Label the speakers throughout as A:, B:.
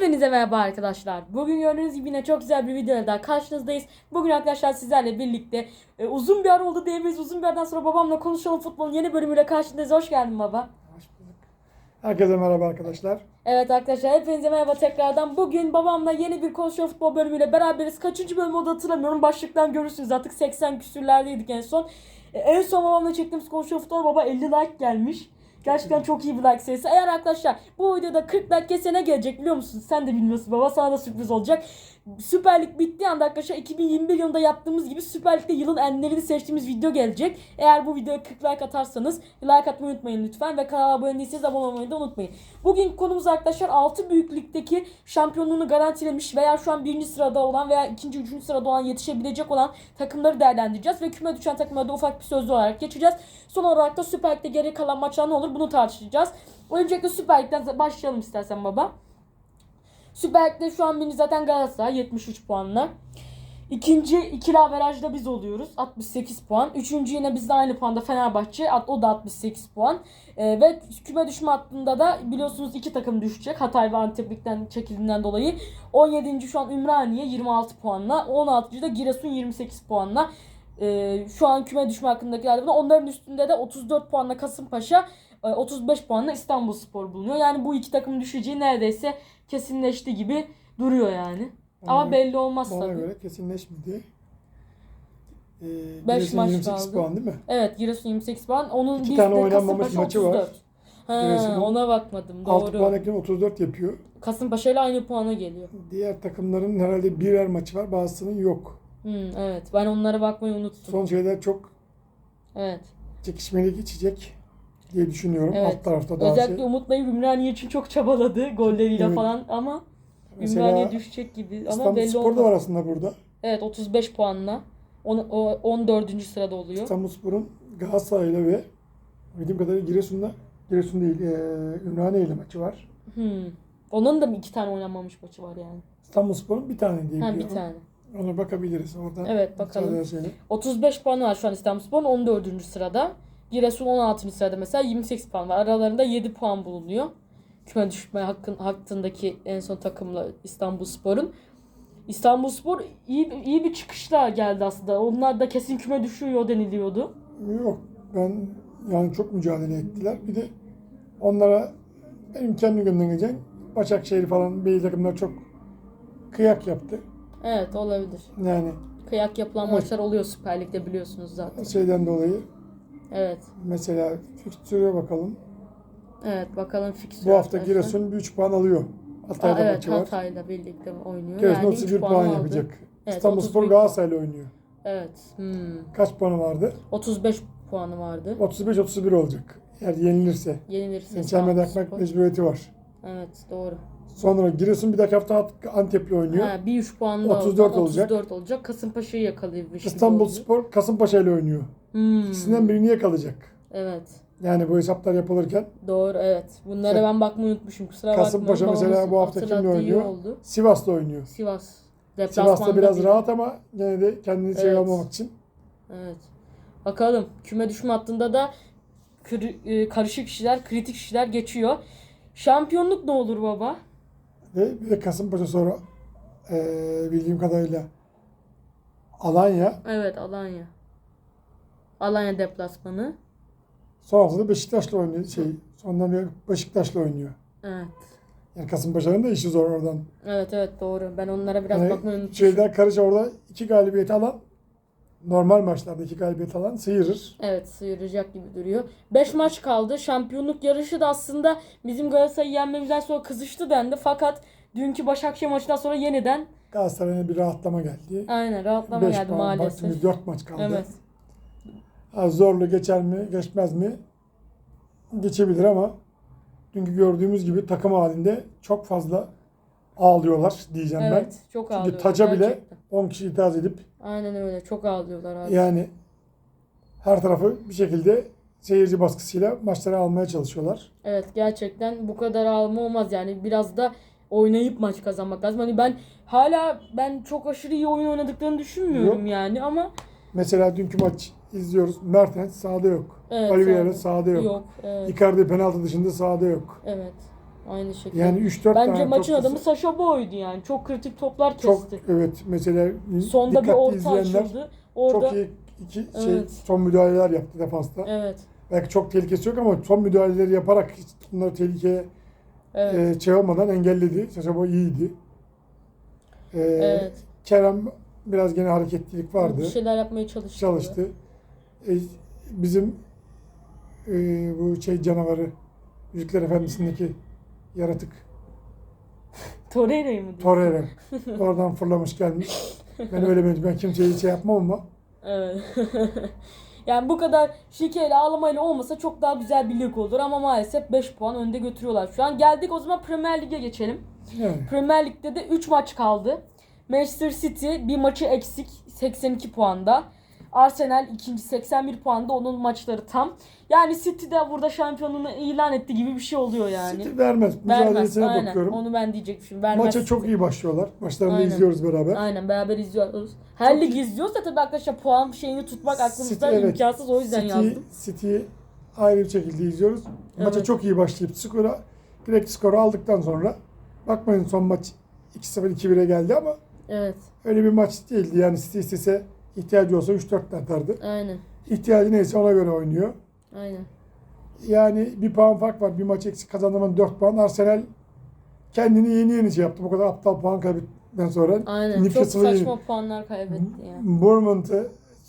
A: Hepinize merhaba arkadaşlar. Bugün gördüğünüz gibi yine çok güzel bir videoyla daha karşınızdayız. Bugün arkadaşlar sizlerle birlikte e, uzun bir ara oldu diyemeyiz. Uzun bir aradan sonra babamla konuşalım futbolun yeni bölümüyle karşınızdayız. Hoş geldin baba.
B: Hoş bulduk. Herkese merhaba arkadaşlar.
A: Evet arkadaşlar hepinize merhaba tekrardan. Bugün babamla yeni bir konuşuyor futbol bölümüyle beraberiz. Kaçıncı bölüm oldu hatırlamıyorum. Başlıktan görürsünüz artık 80 küsürlerdeydik en son. E, en son babamla çektiğimiz konuşuyor futbol baba 50 like gelmiş. Gerçekten çok iyi bir like sayısı. Eğer arkadaşlar bu videoda 40 like kesene gelecek biliyor musun? Sen de bilmiyorsun baba sana da sürpriz olacak. Süper Lig bittiği anda arkadaşlar 2021 yılında yaptığımız gibi Süper Lig'de yılın enlerini seçtiğimiz video gelecek. Eğer bu videoya 40 like atarsanız like atmayı unutmayın lütfen ve kanala abone değilseniz abone olmayı da unutmayın. Bugün konumuz arkadaşlar 6 büyük ligdeki şampiyonluğunu garantilemiş veya şu an 1. sırada olan veya 2. 3. sırada olan yetişebilecek olan takımları değerlendireceğiz ve küme düşen takımlara da ufak bir sözlü olarak geçeceğiz. Son olarak da Süper Lig'de geri kalan maçlar ne olur bunu tartışacağız. Öncelikle Süper Lig'den başlayalım istersen baba. Süper Lig'de şu an birinci zaten Galatasaray 73 puanla. İkinci ikili averajda biz oluyoruz. 68 puan. Üçüncü yine bizde aynı puanda Fenerbahçe. O da 68 puan. Ee, ve küme düşme hattında da biliyorsunuz iki takım düşecek. Hatay ve Anteplik'ten çekildiğinden dolayı. 17. şu an Ümraniye 26 puanla. 16. da Giresun 28 puanla. Ee, şu an küme düşme hakkındakiler de Onların üstünde de 34 puanla Kasımpaşa, e, 35 puanla İstanbulspor bulunuyor. Yani bu iki takım düşeceği neredeyse kesinleşti gibi duruyor yani. Ama
B: Bana-
A: belli olmaz
B: Bana
A: tabii.
B: göre kesinleşmedi. Ee,
A: Beş
B: Giresun
A: maç
B: 28
A: kaldı.
B: puan değil mi?
A: Evet Giresun 28 puan. Onun
B: İki tane oynanmamış maçı var.
A: 34. Ha,
B: Giresun'un
A: ona bakmadım.
B: 6
A: Doğru.
B: puan eklen 34 yapıyor.
A: Kasımpaşa ile aynı puana geliyor.
B: Diğer takımların herhalde birer maçı var. Bazısının yok.
A: Hmm, evet. Ben onlara bakmayı unuttum.
B: Son şeyler çok
A: Evet.
B: çekişmeli geçecek diye düşünüyorum.
A: Evet.
B: Alt tarafta daha
A: Özellikle
B: şey.
A: Umut Nayır Ümraniye için çok çabaladı golleriyle
B: Evet.
A: falan ama
B: Mesela
A: Ümraniye düşecek gibi ama
B: İstanbul
A: belli
B: Spor da var aslında burada.
A: Evet 35 puanla. On, o, 14. sırada oluyor.
B: İstanbul Spor'un Galatasaray'la ve bildiğim kadarıyla Giresun'da Giresun değil, e, Ümraniye ile maçı var.
A: Hmm. Onun da mı iki tane oynanmamış maçı var yani?
B: İstanbul Spor'un bir tane diye
A: Ha bir tane.
B: Ona bakabiliriz oradan.
A: Evet, bakalım.
B: Müsaade ederseniz.
A: 35 puanı var şu an İstanbulspor'un 14. sırada. Giresun 16. sırada mesela 28 puan var. Aralarında 7 puan bulunuyor. Küme düşme hakkın, hakkındaki en son takımla İstanbulspor'un. İstanbulspor iyi, iyi bir çıkışla geldi aslında. Onlar da kesin küme düşüyor deniliyordu.
B: Yok ben yani çok mücadele ettiler. Bir de onlara benim kendi geçen Başakşehir falan belli takımlar çok kıyak yaptı.
A: Evet olabilir.
B: Yani
A: Kıyak yapılan
B: Evet.
A: maçlar oluyor Süper Lig'de biliyorsunuz zaten.
B: şeyden dolayı
A: Evet.
B: mesela fikstüre bakalım.
A: Evet bakalım fikstür
B: Bu hafta
A: arkadaşlar.
B: Giresun bir 3 puan alıyor.
A: Aa,
B: Hatay'da
A: evet
B: maçı var.
A: Hatay'la birlikte oynuyor.
B: Giresun
A: yani üç
B: 31 puan,
A: puan aldı.
B: yapacak.
A: Evet,
B: İstanbulspor
A: 31
B: Galatasaray'la oynuyor.
A: Evet. Hmm.
B: Kaç puanı vardı?
A: 35 puanı vardı.
B: 35-31 olacak. Eğer yenilirse.
A: Yenilirse İstanbulspor.
B: yakmak mecburiyeti var.
A: Evet doğru.
B: Sonra Giresun bir dahaki hafta Antep'le oynuyor.
A: Ha, bir 3 puan daha
B: 34
A: olsa
B: olacak.
A: 34 olacak. Kasımpaşa'yı yakalayabilmiş
B: İstanbul
A: oldu.
B: Spor Kasımpaşa ile oynuyor.
A: Hmm.
B: İkisinden birini yakalayacak.
A: Evet.
B: Yani bu hesaplar yapılırken
A: Doğru evet. Bunlara
B: Sen-
A: ben bakmayı unutmuşum. Kusura
B: Kasımpaşa
A: bakmayın.
B: mesela
A: Babamız
B: bu hafta kimle oynuyor?
A: Oldu.
B: Sivas'la oynuyor.
A: Sivas.
B: Sivas'ta biraz
A: bir-
B: rahat ama gene de kendini şey
A: Evet.
B: almamak için
A: Evet. Bakalım. Küme düşme hattında da e, karışık kişiler, kritik kişiler geçiyor. Şampiyonluk ne olur baba?
B: Ve bir de Kasımpaşa sonra eee, bildiğim kadarıyla Alanya
A: Evet Alanya. Alanya deplasmanı.
B: son hafta da Beşiktaş'la oynuyor. Şey, sondan bir Beşiktaş'la oynuyor.
A: Evet.
B: Yani Kasımpaşa'nın da işi zor oradan.
A: Evet evet doğru. Ben onlara biraz
B: Yani
A: bakmayı unutmuşum.
B: şeyler karış orada iki galibiyeti alan normal maçlarda iki galibiyet alan sıyırır.
A: Evet sıyıracak gibi duruyor. 5 maç kaldı. Şampiyonluk yarışı da aslında bizim Galatasaray'ı yenmemizden sonra kızıştı dendi. Fakat dünkü Başakşehir maçından sonra yeniden
B: Galatasaray'a bir rahatlama geldi.
A: aynen rahatlama
B: 5
A: geldi
B: puan,
A: maalesef.
B: vaktimiz 4 maç kaldı.
A: Evet.
B: Ha, zorlu geçer mi, geçmez mi? Geçebilir ama dünkü gördüğümüz gibi takım halinde çok fazla ağlıyorlar diyeceğim ben.
A: Evet çok
B: Çünkü
A: ağlıyorlar.
B: taca bile
A: gerçekten.
B: 10 kişi itiraz edip
A: Aynen öyle. Çok ağlıyorlar abi.
B: yani her tarafı bir şekilde seyirci baskısıyla maçları almaya çalışıyorlar.
A: Evet gerçekten bu kadar ağlama olmaz yani biraz da oynayıp maç kazanmak lazım. Hani ben hala ben çok aşırı iyi oyun oynadıklarını düşünmüyorum
B: Yok.
A: yani ama
B: Mesela dünkü maç izliyoruz. Mertens sahada yok.
A: Evet,
B: Oliveira
A: sahada
B: yok.
A: yok. Evet.
B: Icardi penaltı dışında sahada yok.
A: Evet. Aynı şekilde.
B: Yani 3-4 tane
A: Bence maçın adamı. Sasha Boy'du yani. Çok kritik toplar
B: çok
A: kesti.
B: evet mesela
A: Sonda bir orta açıldı. Orada
B: çok iyi iki şey
A: Evet.
B: son müdahaleler yaptı defansta.
A: Evet.
B: Belki çok tehlikesi yok ama son müdahaleleri yaparak bunları tehlikeye
A: Evet.
B: e, şey olmadan engelledi. Saşa Boy iyiydi. E,
A: evet.
B: Kerem biraz gene hareketlilik vardı.
A: Bir şeyler yapmaya çalıştı.
B: Çalıştı. E, bizim e, bu şey canavarı Yüzükler Efendisi'ndeki yaratık
A: Torreira'yı mı? diyorsun?
B: Torreira oradan fırlamış gelmiş. Ben öyle mi? Ben kimseye şey yapmam ama
A: Evet. yani bu kadar şikeyle ağlamayla olmasa çok daha güzel bir lig olur ama maalesef 5 puan önde götürüyorlar şu an. Geldik o zaman Premier Lig'e geçelim.
B: yani
A: Premier Lig'de de 3 maç kaldı. Manchester City bir maçı eksik 82 puanda. Arsenal ikinci 81 puanda onun maçları tam. Yani City de burada şampiyonluğunu ilan etti gibi bir şey oluyor yani.
B: City vermez.
A: Vermez.
B: Mücadelesine
A: Aynen.
B: bakıyorum.
A: Onu ben diyecektim. Vermez.
B: Maça çok iyi başlıyorlar. Maçlarını
A: Aynen.
B: izliyoruz beraber.
A: Aynen beraber izliyoruz. Her
B: Çok
A: lig izliyoruz da tabii arkadaşlar puan şeyini tutmak aklımızda
B: City, evet.
A: imkansız o yüzden
B: City,
A: yazdım.
B: City'yi ayrı bir şekilde izliyoruz. Maça
A: Evet.
B: çok iyi başlayıp skora direkt skoru aldıktan sonra bakmayın son maç 2-0 2-1'e geldi ama
A: Evet.
B: öyle bir maç değildi. Yani City istese ihtiyacı olsa 3-4 atardı.
A: Aynen.
B: İhtiyacı neyse ona göre oynuyor.
A: Aynen.
B: Yani bir puan fark var. Bir maç eksik kazandığında 4 puan. Arsenal kendini yeni yeni şey yaptı. Bu kadar aptal puan kaybettikten sonra
A: Aynen. Çok
B: Newcastle'ı yeni-
A: saçma puanlar kaybetti yani.
B: Bournemouth'ı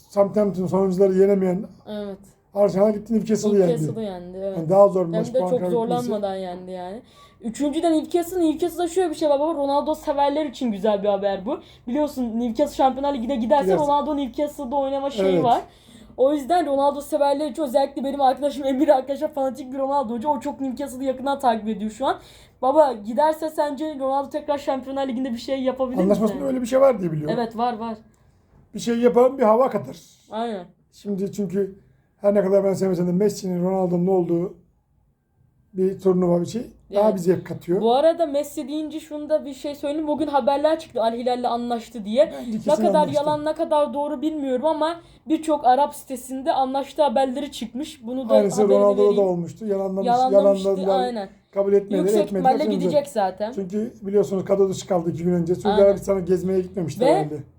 B: Southampton sonuncuları yenemeyen
A: Evet.
B: Arsenal gitti Newcastle'ı yendi.
A: Newcastle'ı yendi. Evet.
B: Yani daha zor bir maç
A: Hem de
B: puan
A: çok zorlanmadan yendi yani. Üçüncüden Newcastle. Newcastle'da şöyle bir şey var baba. Ronaldo severler için güzel bir haber bu. Biliyorsun Newcastle Şampiyonlar Ligi'ne giderse
B: Giderse.
A: Ronaldo Newcastle'da oynama şeyi
B: Evet.
A: var. O yüzden Ronaldo severler için özellikle benim arkadaşım Emir arkadaşlar fanatik bir Ronaldo'cu. O çok Newcastle'ı yakından takip ediyor şu an. Baba giderse sence Ronaldo tekrar Şampiyonlar Ligi'nde bir şey yapabilir mi?
B: Anlaşmasında
A: sence?
B: öyle bir şey var diye biliyorum.
A: Evet var var.
B: Bir şey yapalım bir hava katar.
A: Aynen.
B: Şimdi çünkü her ne kadar ben sevmesem de Messi'nin Ronaldo'nun olduğu bir turnuva bir şey daha
A: Evet.
B: bir zevk katıyor.
A: Bu arada Messi deyince şunu da bir şey söyleyeyim. Bugün haberler çıktı Al Hilal'le anlaştı diye. Ne kadar
B: anlaştı.
A: yalan ne kadar doğru bilmiyorum ama birçok Arap sitesinde anlaştığı haberleri çıkmış. Bunu da
B: Aynısı Ronaldo'da da olmuştu. Yalanlamış,
A: Yalanlamıştı
B: yalanladılar.
A: aynen.
B: Kabul etmediler.
A: Yüksek
B: etmediler.
A: ihtimalle gidecek zaten.
B: Çünkü biliyorsunuz kadro dışı kaldı iki gün önce. Suudi
A: Aynen.
B: Arabistan'a gezmeye gitmemişler
A: Ve-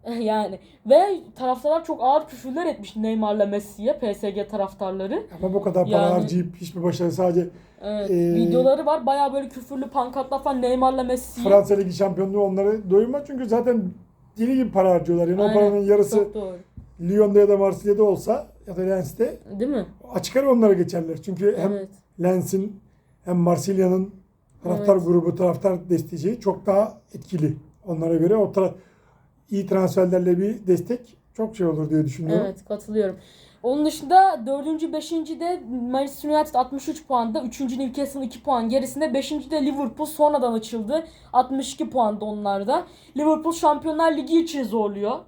B: herhalde.
A: yani ve taraftarlar çok ağır küfürler etmiş Neymar'la Messi'ye PSG taraftarları.
B: Ama bu kadar para
A: Yani-
B: harcayıp hiçbir başarı sadece
A: Evet,
B: Ee,
A: videoları var. Bayağı böyle küfürlü pankartlar falan Neymar'la Messi'ye.
B: Fransa Ligi şampiyonluğu onları doyurmaz. Çünkü zaten deli gibi para harcıyorlar. Yani o
A: Aynen,
B: paranın yarısı
A: Çok doğru.
B: Lyon'da ya da Marsilya'da olsa ya da Lens'te
A: Değil mi?
B: açık ara onlara geçerler. Çünkü hem
A: Evet.
B: Lens'in hem Marsilya'nın taraftar
A: Evet.
B: grubu, taraftar desteği çok daha etkili onlara göre. O tara iyi transferlerle bir destek çok şey olur diye düşünüyorum.
A: Evet katılıyorum. Onun dışında 4. 5. de Manchester United 63 puanda. 3. Newcastle 2 puan gerisinde. 5. de Liverpool sonradan açıldı. 62 puanda onlarda. Liverpool Şampiyonlar Ligi için zorluyor.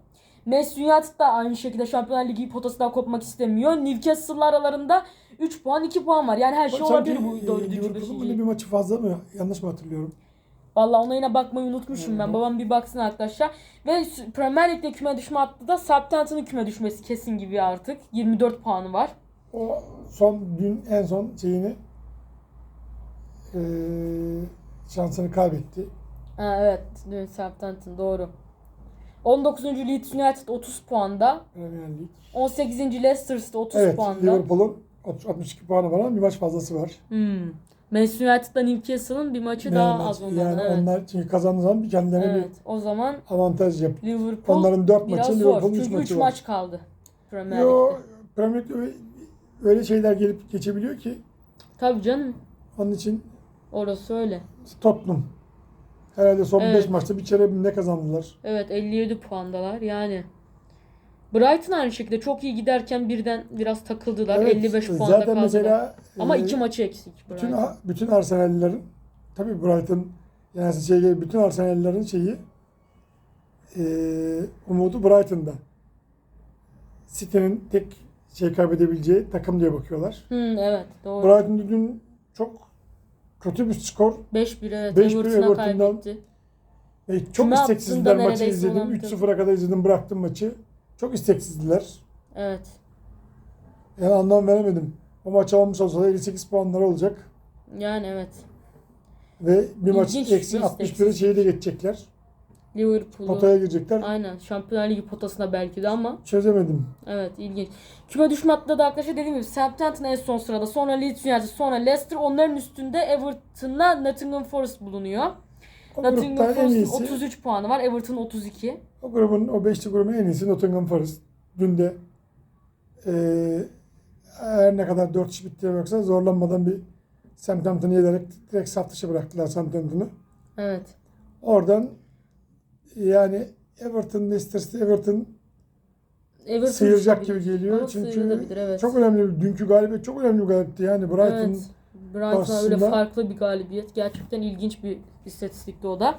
A: Manchester United da aynı şekilde Şampiyonlar Ligi potasından kopmak istemiyor. Newcastle'la aralarında 3 puan 2 puan var. Yani her şey olabilir bu
B: e,
A: 4.
B: Liverpool'un
A: 5.
B: bir maçı fazla mı? Yanlış mı hatırlıyorum?
A: Valla ona yine bakmayı unutmuşum ben. Babam bir baksın arkadaşlar. Ve s- Premier Lig'de küme düşme hattı da Southampton'ın küme düşmesi kesin gibi artık. 24 puanı var.
B: O son dün en son şeyini eee, şansını kaybetti.
A: Ha, evet. Dün Southampton doğru. 19. Leeds United 30 puanda.
B: Premier Lig.
A: 18. Leicester City 30
B: Evet,
A: puanda.
B: Liverpool'un 30 62 puanı var ama bir maç fazlası var.
A: Hmm. Manchester United'la Newcastle'ın bir maçı
B: Yani
A: daha
B: maç-
A: az ondan.
B: Yani
A: evet.
B: onlar çünkü kazandığı zaman bir kendilerine
A: evet. O zaman
B: bir avantaj yap.
A: Liverpool
B: Onların 4
A: biraz
B: maçı. Liverpool'un 3
A: Çünkü 3
B: maçı var.
A: maç kaldı. Premier
B: Yo. Premier Lig'de öyle, şeyler gelip geçebiliyor ki
A: Tabii canım.
B: onun için
A: Orası öyle.
B: Tottenham herhalde son 5
A: Evet.
B: maçta bir kere ne kazandılar?
A: Evet 57 puandalar yani. Brighton aynı şekilde çok iyi giderken birden biraz takıldılar.
B: Evet,
A: 55 puanda
B: zaten
A: kaldılar.
B: mesela
A: Ama
B: e,
A: iki maçı eksik
B: bütün
A: Brighton.
B: bütün Arsenal'lerin tabii Brighton yani şey bütün Arsenal'lerin şeyi e, umudu Brighton'da. City'nin tek şey kaybedebileceği takım diye bakıyorlar.
A: Hı, evet doğru.
B: Brighton dün çok kötü bir skor
A: 5-1 evet
B: 5-1
A: Everton'a
B: Everton'dan
A: kaybetti.
B: ve çok
A: Kime
B: isteksizdiler
A: attığında
B: maçı izledim.
A: olan bir
B: 3-0'a kadar izledim bıraktım maçı. Çok isteksizdiler.
A: Evet.
B: Yani anlam veremedim. O maç almış olsa da 58 puanları olacak.
A: Yani evet.
B: Ve bir maç eksi
A: bir
B: 61'e
A: istatistik.
B: şeyi de geçecekler.
A: Liverpool'u.
B: Potaya girecekler.
A: Aynen. Şampiyonlar Ligi potasına belki de ama
B: Çözemedim.
A: evet ilginç. Küme düşme hattında da arkadaşlar dediğim gibi Southampton en son sırada. Sonra Leeds United, sonra Leicester. Onların üstünde Everton'la Nottingham Forest bulunuyor.
B: O
A: Nottingham
B: grupta en
A: Forest'ın
B: iyisi,
A: 33 puanı var. Everton 32.
B: o grubun, o beşli grubun en iyisi Nottingham Forest. Dün de eee her ne kadar 4 iş bittiğine baksa zorlanmadan bir Southampton'ı yenerek direkt saf dışı bıraktılar Southampton'ı.
A: Evet.
B: Oradan yani Everton, Leicester City, Everton
A: Everton
B: sıyıracak gibi geliyor.
A: Ama
B: Çünkü
A: evet.
B: çok önemli. Dünkü galibiyet çok önemli bir galibiyetti. Yani Brighton
A: Evet. Brighton'a öyle farklı bir galibiyet. Gerçekten ilginç bir istatistikti o da.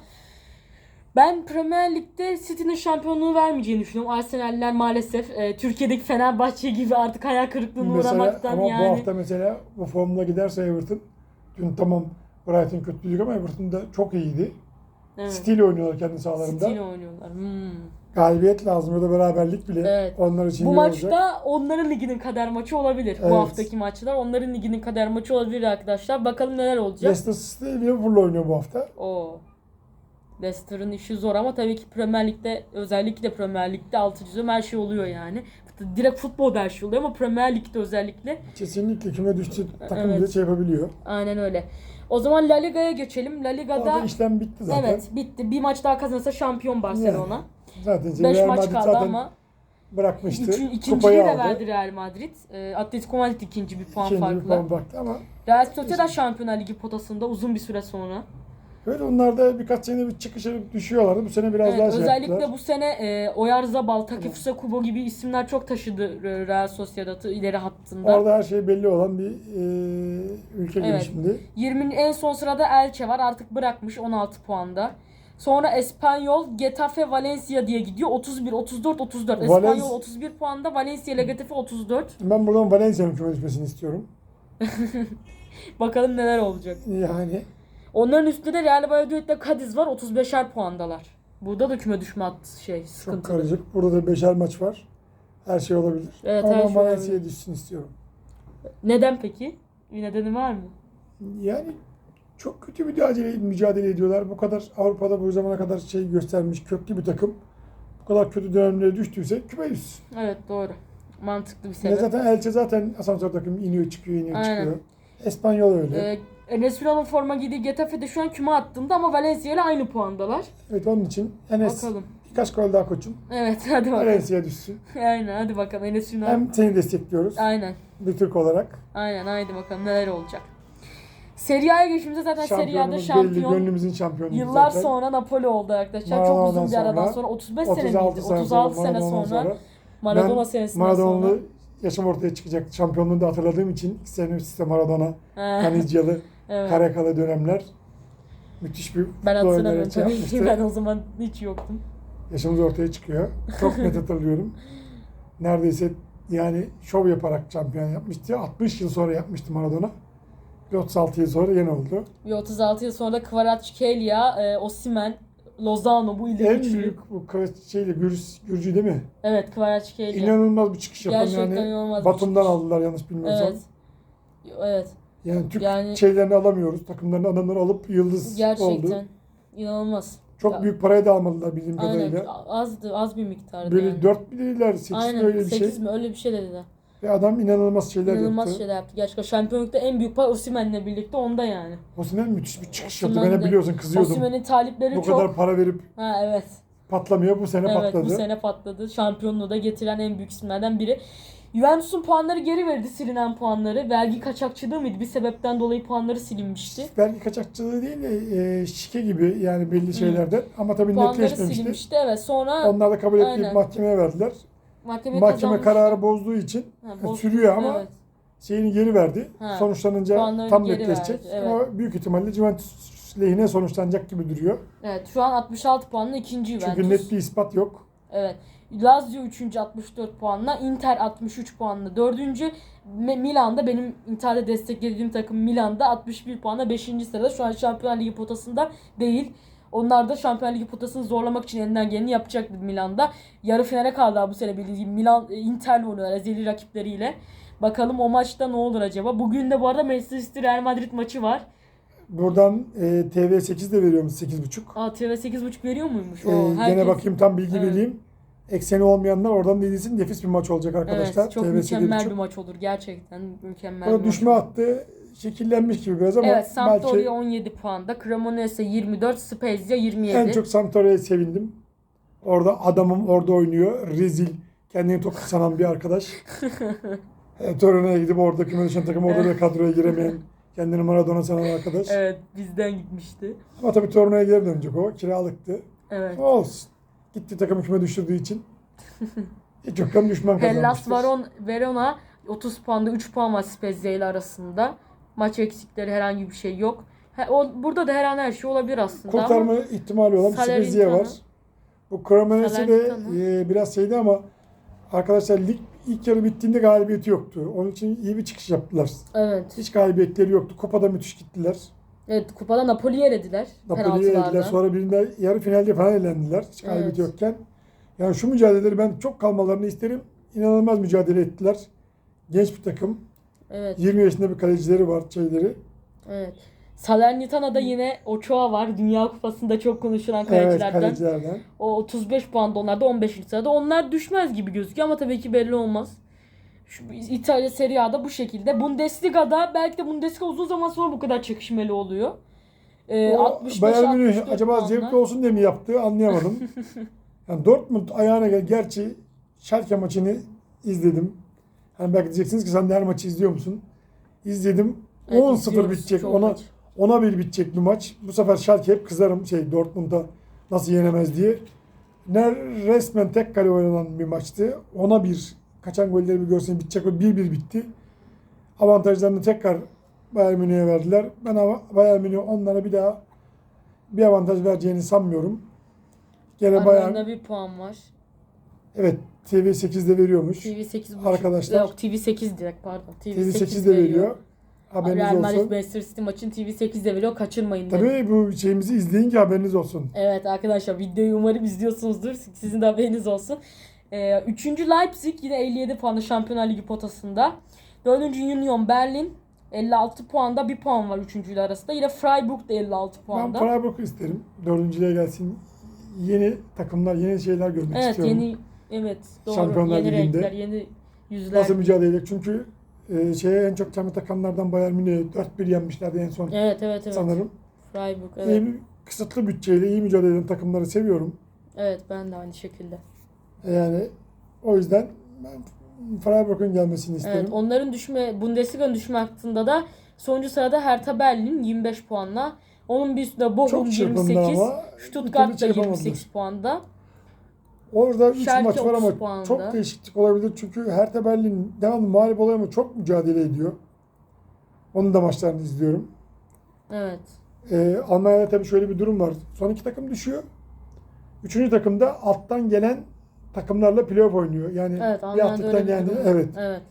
A: Ben Premier Lig'de City'nin şampiyonluğu vermeyeceğini düşünüyorum. Arsenal'ler maalesef e, Türkiye'deki Fenerbahçe gibi artık hayal kırıklığına
B: mesela
A: uğramaktan
B: ama
A: yani.
B: bu hafta mesela bu formda giderse Everton dün tamam Brighton kötüydü ama Everton da çok iyiydi.
A: evet.
B: City ile oynuyorlar kendi sahalarında.
A: City'yle oynuyorlar. Hmm.
B: Galibiyet lazım ya da beraberlik bile
A: Evet.
B: onlar için
A: Bu
B: iyi
A: maçta
B: olacak.
A: onların liginin kader maçı olabilir.
B: Evet.
A: Bu haftaki maçlar onların liginin kader maçı olabilir arkadaşlar. Bakalım neler olacak.
B: Leicester City Liverpool'la oynuyor bu hafta.
A: O Leicester'ın işi zor ama tabii ki Premier Lig'de özellikle Premier Lig'de altı çizim her şey oluyor yani. Direkt futbolda her şey oluyor ama Premier Lig'de özellikle
B: Kesinlikle küme düştü takım
A: Evet.
B: bile şey yapabiliyor.
A: aynen öyle. O zaman La Liga'ya geçelim. La Liga'da
B: Orada işlem bitti zaten.
A: evet bitti. Bir maç daha kazanırsa şampiyon Barcelona.
B: Zaten
A: 5
B: Real
A: maç
B: Madrid
A: kaldı
B: zaten
A: ama
B: bırakmıştı.
A: üçü, ikinciliği
B: Kupayı
A: de
B: aldı.
A: verdi Real Madrid. E, Atletico Madrid ikinci bir puan
B: İkinci bir
A: farkla.
B: puan baktı ama
A: Real Sociedad Şampiyonlar Ligi potasında uzun bir süre sonra.
B: öyle onlar da birkaç sene bir çıkışa düşüyorlardı. Bu sene biraz
A: Evet,
B: daha şey
A: özellikle
B: yaptılar.
A: bu sene e, Oyarzabal, Takefusa Kubo gibi isimler çok taşıdı Real Sociedad'ı ileri hattında.
B: Orada her şey belli olan bir e, ülke
A: Evet.
B: şimdi.
A: 20 en son sırada Elche var artık bırakmış 16 puanda. Sonra Espanyol, Getafe, Valencia diye gidiyor. 31, 34, 34.
B: Valen-
A: Espanyol 31 puanda, Valencia ile Getafe 34.
B: Ben buradan Valencia'nın küme düşmesini istiyorum.
A: Bakalım neler olacak.
B: Yani
A: Onların üstünde de Real Valladolid ile Cadiz var. 35'er puandalar. Burada da küme düşme hattı şey
B: çok
A: sıkıntılı.
B: karışık. Burada da beşer maç var. Her şey olabilir.
A: Evet,
B: Ama
A: her
B: ben
A: şey
B: Valencia'ya
A: olabilir.
B: düşsün istiyorum.
A: Neden peki? Bir nedeni var mı?
B: Yani çok kötü mücadele, mücadele ediyorlar. Bu kadar Avrupa'da bu zamana kadar şey göstermiş köklü bir takım. Bu kadar kötü dönemlere düştüyse küme düşsün.
A: Evet doğru. Mantıklı bir
B: Ya
A: sebep.
B: zaten Elche zaten asansör takım iniyor çıkıyor iniyor
A: Aynen.
B: çıkıyor. Espanyol öyle.
A: Ee, Enes Ünal'ın forma giydiği Getafe de şu an küme hattında ama Valencia ile aynı puandalar.
B: Evet onun için Enes
A: Bakalım.
B: birkaç gol daha koçum.
A: Evet hadi bakalım.
B: Valencia düşsün.
A: Aynen hadi bakalım Enes Ünal.
B: Hem seni destekliyoruz
A: Aynen.
B: bir Türk olarak.
A: Aynen haydi bakalım neler olacak. Serie A'ya geçtiğimizde zaten Serie A'da
B: Şampiyonumuz belli.
A: şampiyon.
B: Gönlümüzün şampiyonu
A: Yıllar
B: zaten.
A: sonra Napoli oldu arkadaşlar. Çok
B: Maradona'dan
A: uzun bir aradan
B: sonra,
A: sonra 35 sene
B: 36
A: miydi?
B: sene
A: 36 sene
B: Maradona'dan
A: sonra. Maradona
B: ben
A: senesinden sonra.
B: Maradona'lı yaşam ortaya çıkacak. Şampiyonluğunu da hatırladığım için iki sene üst üste Maradona, Kanizyalı,
A: evet.
B: Karakalı dönemler müthiş bir
A: Ben
B: futbol
A: hatırlamıyorum tabii ki.
B: yapmıştı.
A: Ben o zaman hiç yoktum.
B: Yaşımız ortaya çıkıyor. Çok net hatırlıyorum. Neredeyse yani şov yaparak şampiyon yapmıştı. 60 yıl sonra yapmıştı Maradona. Bir 36 yıl sonra yine oldu.
A: Bir 36 yıl sonra da Kvaratskhelia, e, Osimhen, Lozano bu ileri
B: En
A: üçlü.
B: büyük bu kılıç şeyle Gürcü, Gürcü değil mi?
A: Evet Kvaratskhelia.
B: İnanılmaz bir çıkış yapan
A: Gerçekten
B: yani.
A: inanılmaz bir
B: Batum'dan
A: çıkış.
B: aldılar yanlış bilmiyorsam.
A: Evet. Evet.
B: Yani Türk
A: Yani-
B: şeylerini alamıyoruz. Takımlarını adamları alıp yıldız
A: Gerçekten.
B: oldu.
A: inanılmaz.
B: Çok
A: Ya-
B: büyük parayı da almadılar bildiğim
A: Aynen.
B: kadarıyla.
A: Azdı, az bir miktardı
B: Böyle
A: yani.
B: 4 mi dediler, 8 mi
A: Aynen.
B: öyle bir
A: 8
B: şey.
A: mi öyle bir şey dediler.
B: Ve adam inanılmaz şeyler
A: İnanılmaz
B: yaptı.
A: şeyler yaptı. Gerçekten şampiyonlukta en büyük pay Osimhen'le birlikte onda yani.
B: Osimhen müthiş bir çıkış yaptı. Ben de- biliyorsun kızıyordum.
A: Osimhen'in talipleri
B: Bu
A: çok.
B: kadar para verip
A: Ha evet.
B: patlamıyor. Bu sene
A: Evet
B: patladı.
A: bu sene patladı. Şampiyonluğu da getiren en büyük isimlerden biri. Juventus'un puanları geri verdi silinen puanları. Vergi kaçakçılığı mıydı? Bir sebepten dolayı puanları silinmişti.
B: Belki kaçakçılığı değil de e, şike gibi yani belli şeylerden. Ama tabii
A: Puanları
B: netleşmemişti.
A: silinmişti evet. Sonra
B: Onlar da kabul ettiği
A: Aynen.
B: mahkemeye verdiler. Mahkeme
A: kazanmıştı.
B: kararı bozduğu için
A: Ha, boz-
B: sürüyor ama
A: Evet.
B: şeyini geri verdi.
A: Ha.
B: Sonuçlanınca
A: Puanlarını
B: tam netleşecek.
A: evet.
B: Ama büyük ihtimalle Juventus lehine sonuçlanacak gibi duruyor.
A: Evet şu an 66 puanla ikinci Juventus.
B: Çünkü net bir ispat yok.
A: Evet. Lazio 3. 64 puanla, Inter 63 puanla 4. Milan'da benim Inter'de desteklediğim takım Milan'da 61 puanla 5. sırada. Şu an Şampiyonlar Ligi potasında değil. Onlar da Şampiyonlar Ligi potasını zorlamak için elinden geleni yapacaktı Milan'da. Yarı finale kaldı bu sene bildiğim gibi. Milan e, Inter'le oynuyorlar ezeli rakipleriyle. Bakalım o maçta ne olur acaba. Bugün de bu arada Manchester City Real Madrid maçı var.
B: Buradan e, TV8 de veriyormuş 8.5.
A: Aa TV 8.5 veriyor muymuş?
B: E,
A: Oo,
B: gene
A: herkes-
B: bakayım tam bilgi
A: Evet.
B: vereyim. Ekseni olmayanlar oradan da izlesin. Nefis bir maç olacak arkadaşlar.
A: Evet, çok
B: TV
A: mükemmel
B: 8.5.
A: bir maç olur. Gerçekten mükemmel bir
B: düşme
A: maç olur.
B: Şekillenmiş gibi biraz ama
A: Evet, Sampdoria
B: belki
A: 17 puanda, Cremonese 24, Spezia 27.
B: en çok Sampdoria'ya sevindim. Orada adamım orada oynuyor. Rezil. Kendini top sanan bir arkadaş. e, Torino'ya gidip orada küme düşen takım orada da kadroya giremeyen kendini Maradona sanan arkadaş.
A: Evet, bizden gitmişti.
B: Ama tabii Torino'ya geri dönecek o. Kiralıktı.
A: Evet.
B: Olsun. Gitti takımı küme düşürdüğü için. Hiç yoktan düşman
A: Hellas
B: kazanmıştır.
A: Varon Verona 30 puanda 3 puan var Spezia ile arasında. Maç eksikleri herhangi bir şey yok. He, o, burada da her an her şey olabilir aslında
B: Kurtarma
A: ama
B: ihtimali olan bir
A: Salernitana.
B: Var. Bu Cremonese de e, biraz şeydi ama arkadaşlar lig ilk yarı bittiğinde galibiyeti yoktu. Onun için iyi bir çıkış yaptılar.
A: evet.
B: Hiç galibiyetleri yoktu. Kupada müthiş gittiler.
A: Evet, kupada Napoli'yi elediler
B: Napoli'yi elediler. Sonra birinde yarı finalde falan elendiler. Hiç galibiyeti
A: Evet.
B: yokken. Yani şu mücadeleleri ben çok kalmalarını isterim. İnanılmaz mücadele ettiler. Genç bir takım.
A: Evet.
B: 20 yaşında bir kalecileri var şeyleri.
A: Evet. Salernitana'da yine Ochoa var. Dünya Kupası'nda çok konuşulan
B: Evet
A: kalecilerden.
B: kalecilerden.
A: O 35 puanda onlar da 15. sırada. Onlar düşmez gibi gözüküyor ama tabii ki belli olmaz. Şu İtalya Serie A'da bu şekilde. Bundesliga'da belki de Bundesliga uzun zaman sonra bu kadar çekişmeli oluyor. Ee,
B: O
A: 65
B: Bayern Münih
A: 64
B: acaba
A: puanla.
B: zevkli olsun diye mi yaptı anlayamadım. yani Dortmund ayağına gel. Gerçi Schalke maçını izledim. Hani belki diyeceksiniz ki sen de her maçı izliyor musun? İzledim.
A: Evet,
B: 10-0
A: izliyoruz
B: bitecek. Ona
A: maç.
B: ona bir bitecek bir maç. Bu sefer Schalke hep kızarım şey Dortmund'a nasıl yenemez diye. Ne resmen tek kale oynanan bir maçtı. Ona bir kaçan golleri bir görsen bitecek ve 1-1 bitti. Avantajlarını tekrar Bayern Münih'e verdiler. Ben Bayern Münih onlara bir daha bir avantaj vereceğini sanmıyorum. Gene Bayern
A: Aralarında bir puan var.
B: evet TV8'de veriyormuş.
A: TV8
B: Arkadaşlar.
A: Yok TV8 direkt pardon.
B: TV8'de veriyor. Haberiniz
A: Real Madrid
B: olsun.
A: Manchester City maçın TV8'de veriyor. Kaçırmayın. dedim.
B: Tabii bu şeyimizi izleyin ki haberiniz olsun.
A: Evet arkadaşlar videoyu umarım izliyorsunuzdur. Sizin de haberiniz olsun. Ee, üçüncü Leipzig yine 57 puanlı Şampiyonlar Ligi potasında. Dördüncü Union Berlin 56 puanda bir puan var üçüncüyle arasında. Yine Freiburg da 56
B: Ben
A: puanda.
B: Freiburg'u isterim. Dördüncüye gelsin. Yeni takımlar, yeni şeyler görmek
A: evet
B: istiyorum.
A: yeni evet doğru
B: Şampiyonlar
A: yeni
B: Ligi'nde
A: renkler yeni yüzler.
B: Nasıl mücadele edecek? Çünkü e, şeye en çok çamur takanlardan Bayern Münih'e 4-1 yenmişlerdi en son
A: Evet evet evet.
B: sanırım.
A: Freiburg
B: İyi
A: evet.
B: bir- kısıtlı bütçeyle iyi mücadele eden takımları seviyorum.
A: Evet ben de aynı şekilde.
B: Yani o yüzden ben Freiburg'un gelmesini isterim.
A: Evet onların düşme Bundesliga'nın düşme hattında da sonuncu sırada Hertha Berlin 25 puanla. Onun bir üstünde Bochum
B: Çok çırpındı
A: 28.
B: ama bir
A: Stuttgart da
B: şey yapamadılar.
A: 28 puanda.
B: Orada 3
A: Schalke
B: maç var
A: 30
B: ama
A: puanda.
B: çok değişiklik olabilir. Çünkü Hertha Berlin devamlı mağlup oluyor ama çok mücadele ediyor. Onun da maçlarını izliyorum.
A: Evet.
B: Ee, Almanya'da tabii şöyle bir durum var. Son iki takım düşüyor. Üçüncü takım da alttan gelen takımlarla playoff oynuyor. Yani
A: Evet
B: bir alttan geldi. Evet.
A: Evet.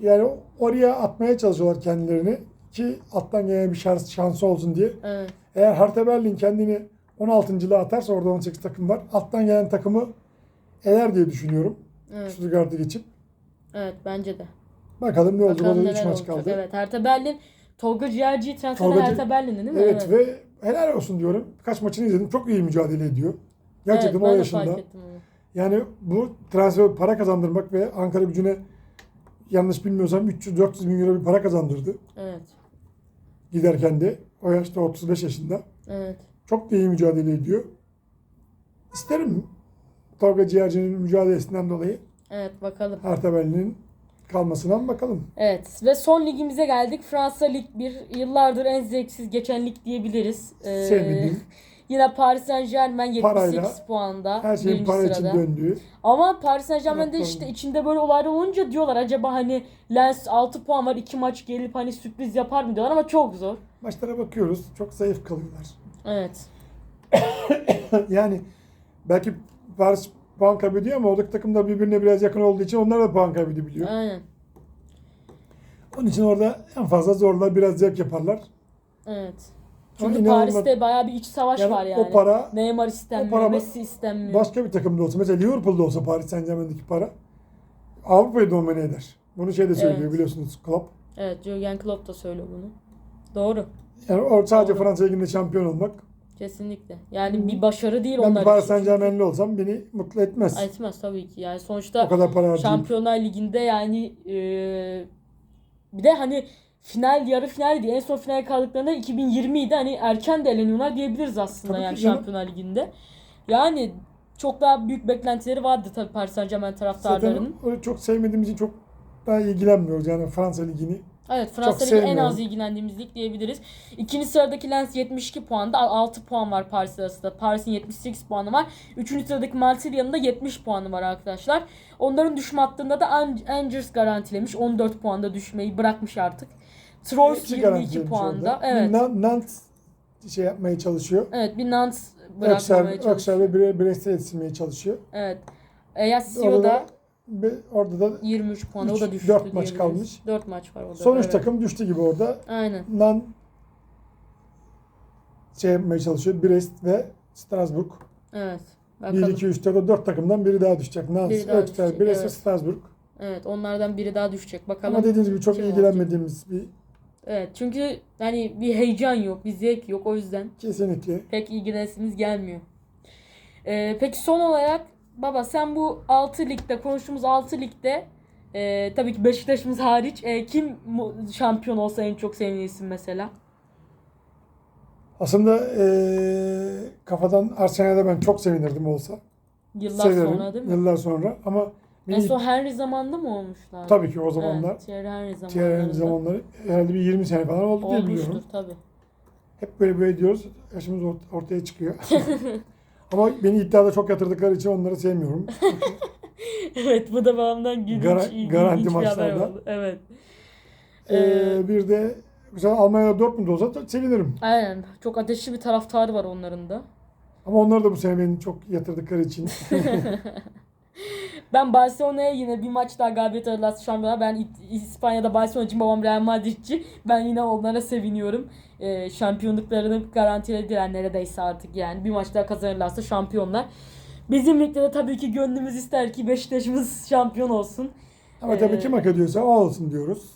B: Yani oraya atmaya çalışıyorlar kendilerini ki alttan gelen bir şans, şansı olsun diye.
A: Evet.
B: Eğer Hertha Berlin kendini 16.lığa atarsa orada 18 takım var. Alttan gelen takımı eler diye düşünüyorum.
A: Evet.
B: Stuttgart'ı geçip.
A: Evet bence de.
B: Bakalım ne olacak.
A: Bakalım
B: Orada 3
A: neler
B: maç kaldı.
A: Evet. Hertha Berlin Tolga Ciğerci transferi
B: Tolga
A: Hertha Berlin'de değil mi?
B: Evet, ve helal olsun diyorum. Birkaç maçını izledim. Çok iyi mücadele ediyor. Gerçekten
A: evet,
B: o yaşında. Yani bu transfer para kazandırmak ve Ankara gücüne yanlış bilmiyorsam 300-400 bin euro bir para kazandırdı.
A: Evet.
B: Giderken de o yaşta 35 yaşında.
A: Evet.
B: Çok da iyi mücadele ediyor. İsterim Tolga Ciğerci'nin mücadelesinden dolayı
A: Evet bakalım.
B: Hertha Berlin'in kalmasından bakalım.
A: Evet ve son ligimize geldik. Fransa Lig 1 yıllardır en zevksiz geçen lig diyebiliriz. Ee,
B: Sevmediğim.
A: Yine Paris Saint Germain 78
B: Parayla,
A: puanda.
B: Her şeyin para için döndüğü.
A: Ama Paris Saint Germain'de
B: Yapalım.
A: işte içinde böyle olaylar olunca diyorlar acaba hani Lens 6 puan var 2 maç gelip hani sürpriz yapar mı diyorlar ama çok zor.
B: Maçlara bakıyoruz. Çok zayıf kalıyorlar.
A: Evet.
B: yani belki Paris puan kaybediyor ama oradaki takımlar birbirine biraz yakın olduğu için onlar da puan kaybedebiliyor.
A: Aynen.
B: Onun için orada en fazla zorlar biraz zevk yaparlar.
A: Evet. Çünkü Paris'te bayağı bir iç savaş
B: Yani
A: var
B: o
A: yani.
B: para-
A: Neymar istenmiyor,
B: o para-
A: Messi istenmiyor.
B: Başka bir takımda olsa mesela Liverpool'da olsa Paris Saint Germain'deki para Avrupa'yı domine eder. Bunu şey de söylüyor
A: Evet.
B: biliyorsunuz Klopp.
A: Evet, Jurgen Klopp da söylüyor bunu. Doğru.
B: Yani o sadece
A: Doğru.
B: Fransa Ligi'nde şampiyon olmak.
A: Kesinlikle. Yani bir başarı değil
B: Ben
A: onlar
B: Paris
A: için.
B: Saint Germain'li olsam beni mutlu etmez.
A: Etmez tabii ki. Yani sonuçta
B: O kadar para.
A: Şampiyonlar Ligi'nde yani e, bir de hani final yarı final değil. En son final kaldıklarında 2020'ydi. Hani erken de eleniyorlar diyebiliriz aslında
B: Tabii ki
A: yani
B: canım.
A: Şampiyonlar Ligi'nde. Yani çok daha büyük beklentileri vardı tabii Paris Saint Germain
B: Zaten
A: taraftarlarının.
B: o çok sevmediğimiz için çok daha ilgilenmiyoruz yani Fransa Ligi'ni.
A: Evet Fransa Ligi en az ilgilendiğimiz lig diyebiliriz. İkinci sıradaki Lens 72 puanda 6 puan var Paris arasında. Paris'in 78 puanı var. Üçüncü sıradaki Marsilya'nın da 70 puanı var arkadaşlar. Onların düşme hattında da An- Angers garantilemiş. 14 puanda düşmeyi bırakmış artık. Troyes
B: Hepsi
A: 22
B: garantilemiş
A: puanda. Evet.
B: Na- Nantes şey yapmaya çalışıyor.
A: Evet bir Nantes
B: Öksel,
A: bırakmamaya
B: Öksel
A: çalışıyor.
B: ve Bre- Brest'e yetişmeye çalışıyor.
A: Evet. Eyassio
B: Orada
A: da
B: da, ve orada da
A: 23 puan. O da düştü
B: dört maç
A: diyebiliriz.
B: kalmış.
A: 4 maç var o da.
B: sonuç
A: evet.
B: takım düştü gibi orada.
A: Aynen.
B: Nan şey yapmaya çalışıyor. Brest ve Strasbourg.
A: Evet.
B: 1,
A: Bakalım.
B: 2, 3, 4, 4 takımdan biri daha düşecek. Nantes,
A: Biri daha
B: Öksel,
A: düşecek,
B: Brest ve
A: evet.
B: Strasbourg.
A: Evet onlardan biri daha düşecek. Bakalım.
B: Ama dediğiniz gibi çok
A: Kim
B: ilgilenmediğimiz bir
A: Evet çünkü hani bir heyecan yok, bir zevk yok o yüzden
B: kesinlikle.
A: pek ilgilenesiniz gelmiyor. Ee, peki son olarak baba sen bu 6 ligde konuştuğumuz 6 ligde e, tabii ki Beşiktaş'ımız hariç e, kim şampiyon olsa en çok sevinirsin mesela?
B: Aslında eee, kafadan Arsenal'de ben çok sevinirdim olsa.
A: Yıllar
B: Severim.
A: sonra değil mi?
B: Yıllar sonra ama
A: En son Henry zamanında mı olmuşlar?
B: tabii ki o zamanlar
A: Evet, Thierry Henry zamanlarında.
B: Thierry'nin zamanları herhalde bir 20 sene falan oldu diye biliyorum.
A: Olmuştur tabii.
B: Hep böyle böyle diyoruz. Yaşımız ort- ortaya çıkıyor. Ama beni iddiada çok yatırdıkları için onları sevmiyorum.
A: evet bu da babamdan gülünç,
B: Gara-
A: ilginç
B: garanti
A: bir haber
B: maçlarda.
A: oldu. Evet.
B: Ee, bir de mesela Almanya'da Dortmund olsa da sevinirim.
A: Aynen. Çok ateşli bir taraftarı var onların da.
B: Ama onlar da bu sene beni çok yatırdıkları için.
A: Ben Barcelona'ya yine bir maç daha galibiyet alırlarsa şampiyonlar. Ben İspanya'da Barcelona'cıyım. Babam Real Madridci. Ben yine onlara seviniyorum. Ee, şampiyonluklarını garantilediler neredeyse artık yani. Bir maç daha kazanırlarsa şampiyonlar. Bizim ligde de tabii ki gönlümüz ister ki Beşiktaş'ımız şampiyon olsun.
B: Ama tabii
A: Ee,
B: kim hak ediyorsa o olsun diyoruz.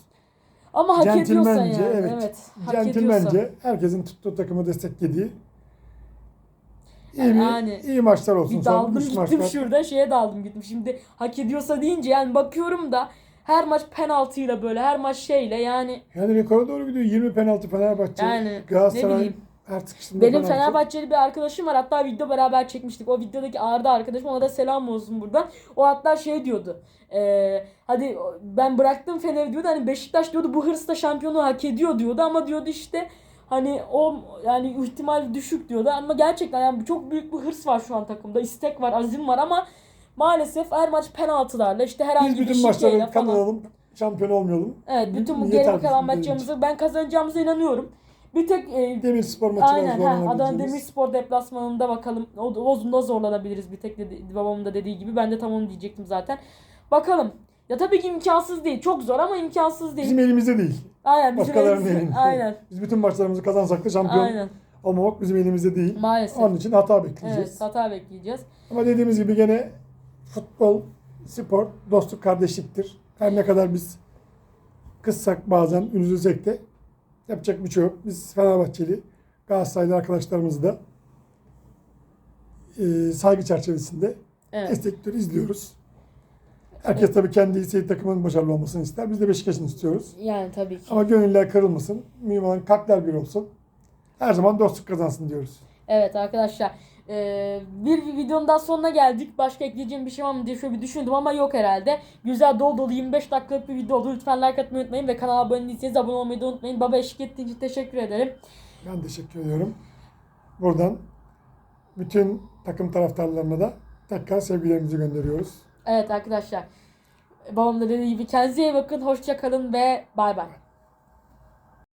A: Ama hak ediyorsa yani. Evet.
B: evet.
A: hak ediyorsa.
B: Centilmence herkesin tuttuğu takımı desteklediği iyi, bir,
A: Yani
B: iyi maçlar olsun.
A: Bir daldım gittim
B: maçlar.
A: şurada şeye daldım gittim. Şimdi hak ediyorsa deyince yani bakıyorum da her maç penaltıyla böyle her maç şeyle yani
B: Yani rekora doğru gidiyor. 20 penaltı Fenerbahçe.
A: Yani, ne
B: Galatasaray
A: bileyim.
B: her sıkıştığında
A: benim
B: penaltı.
A: Fenerbahçeli bir arkadaşım var hatta video beraber çekmiştik. O videodaki Arda arkadaşım ona da selam olsun buradan. O hatta şey diyordu. Eee hadi ben bıraktım Fener'i diyordu. Hani Beşiktaş diyordu bu hırsla şampiyonu hak ediyor diyordu ama diyordu işte hani o yani ihtimal düşük diyordu ama gerçekten yani çok büyük bir hırs var şu an takımda. istek var, azim var ama maalesef her maç penaltılarla işte herhangi
B: Biz
A: bir
B: bütün maçları kazanalım. Şampiyon olmayalım.
A: Evet bütün bu geri kalan maçlarımızı ben kazanacağımıza inanıyorum. Bir tek e,
B: Demirspor maçı
A: aynen ha, Adana. Demirspor deplasmanında bakalım. O, o zorlanabiliriz bir tek dedi, babamın da dediği gibi. Ben de tam onu diyecektim zaten. Bakalım. Ya tabii ki imkansız değil. Çok zor ama imkansız değil.
B: Bizim elimizde değil.
A: aynen bizim
B: Başkalarının
A: elimizde-
B: elinde.
A: Aynen.
B: Biz bütün maçlarımızı kazansak da şampiyon
A: Aynen.
B: olmamak bizim elimizde değil.
A: Maalesef.
B: Onun için hata bekleyeceğiz.
A: Evet, hata bekleyeceğiz.
B: Ama dediğimiz gibi gene futbol, spor, dostluk, kardeşliktir. Her ne kadar biz kızsak bazen, üzülsek de yapacak bir şey yok. Biz Fenerbahçeli, Galatasaraylı arkadaşlarımızı da e, saygı çerçevesinde
A: Evet.
B: destekliyoruz, izliyoruz. Herkes tabii kendi istediği takımın başarılı olmasını ister. Biz de Beşiktaş'ın istiyoruz.
A: Yani tabii ki.
B: Ama gönüller kırılmasın. Mühim olan kalpler bir olsun. Her zaman dostluk kazansın diyoruz.
A: Evet arkadaşlar. Ee, bir videonun daha sonuna geldik. Başka ekleyeceğim bir şey var mı diye şöyle bir düşündüm ama yok herhalde. Güzel dolu dolu 25 dakikalık bir video oldu. Lütfen like atmayı unutmayın ve kanala abone değilseniz abone olmayı da unutmayın. Baba eşlik ettiğin için teşekkür ederim.
B: Ben teşekkür ediyorum. Buradan bütün takım taraftarlarına da tekrar sevgilerimizi gönderiyoruz.
A: Evet arkadaşlar. Babam da dediği gibi kendinize iyi bakın. Hoşça kalın ve bay bay.